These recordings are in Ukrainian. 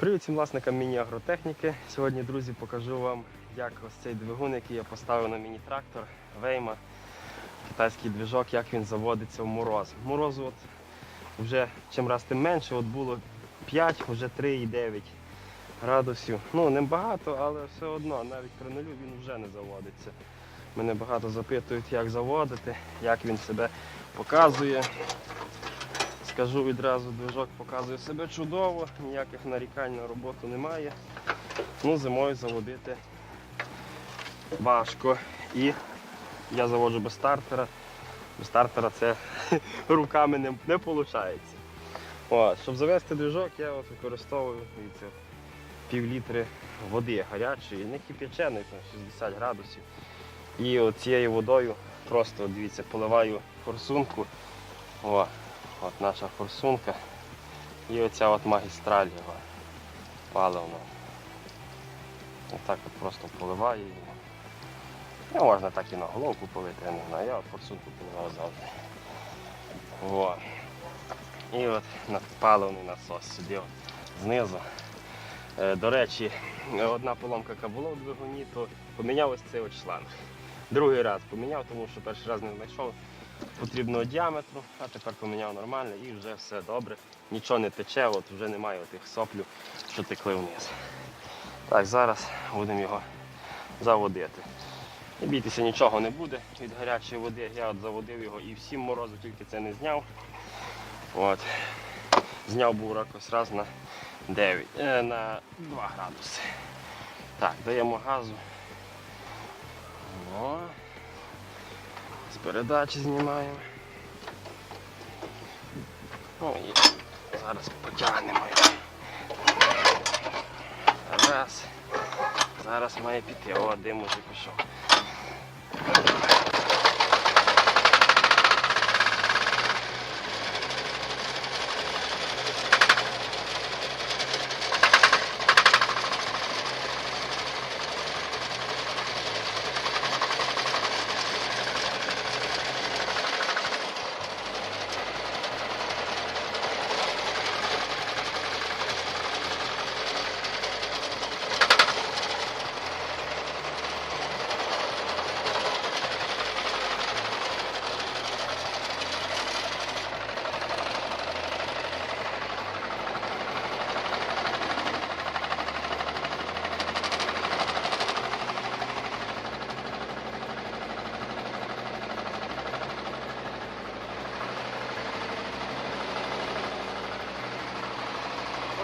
Привіт всім власникам міні-агротехніки. Сьогодні, друзі, покажу вам, як ось цей двигун, який я поставив на міні-трактор Вейма, китайський движок, як він заводиться в мороз. Морозу от вже чим раз тим менше, от було 5, вже 3,9 градусів. Ну, не багато, але все одно, навіть при нулю він вже не заводиться. Мене багато запитують, як заводити, як він себе показує. Скажу відразу, движок показує себе чудово, ніяких нарікань на роботу немає. Ну, зимою заводити важко. І я заводжу без стартера. Без стартера це руками не, не виходить. От, щоб завести движок, я от використовую дивіться, пів літри води гарячої, не кип'яченої, там 60 градусів. І цією водою просто дивіться, поливаю форсунку. О, От наша форсунка і оця от магістраль його паливна. Отак от просто поливаю її. Ну, можна так і на головку полити, я не знаю, я форсунку поливав завжди. О. І от паливний насос от знизу. Е, До речі, одна поломка, яка була в двигуні, то поміняв ось цей от шланг. Другий раз поміняв, тому що перший раз не знайшов потрібного діаметру, а тепер поміняв нормально і вже все добре. Нічого не тече, от вже немає тих соплів, що текли вниз. Так, зараз будемо його заводити. Не бійтеся, нічого не буде від гарячої води. Я от заводив його і всім морозу, тільки це не зняв. От. Зняв був якось раз на 9, е, на 2 градуси. Так, даємо газу. О. Передачі знімаємо. Ну і зараз потягнемо. Раз. Зараз має піти. О, дим уже пішов.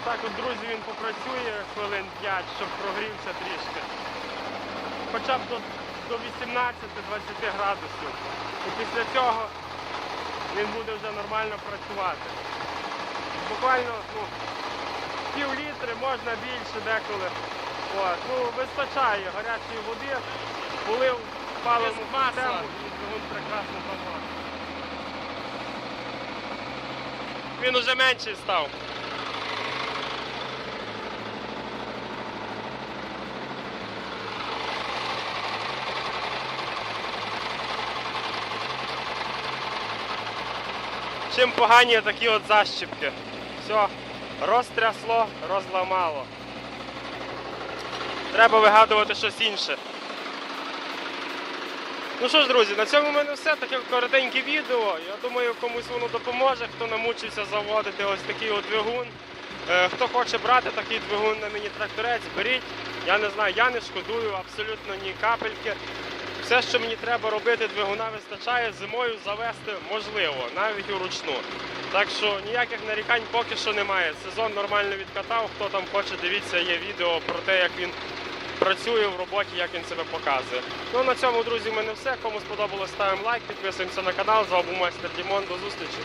Отак от, друзі, він попрацює хвилин 5, щоб прогрівся трішки. Хоча б до, до 18-20 градусів. І після цього він буде вже нормально працювати. Буквально ну, пів літри, можна більше деколи. От. Ну, вистачає гарячої води, полив паливну систему і двигун прекрасно заводить. Він уже менший став. Чим погані такі от защіпки. Все, розтрясло, розламало. Треба вигадувати щось інше. Ну що ж, друзі, на цьому в мене все. Таке коротеньке відео. Я думаю, комусь воно допоможе, хто намучився заводити ось такий от двигун. Е, Хто хоче брати такий двигун на міні-тракторець, беріть. Я не знаю, я не шкодую абсолютно ні капельки. Все, що мені треба робити, двигуна вистачає, зимою завести можливо, навіть уручну. Так що ніяких нарікань поки що немає. Сезон нормально відкатав. Хто там хоче, дивіться, є відео про те, як він працює в роботі, як він себе показує. Ну на цьому, друзі, в мене все. Кому сподобалось, ставимо лайк, підписуємося на канал. З вами був майстер Дімон. До зустрічі.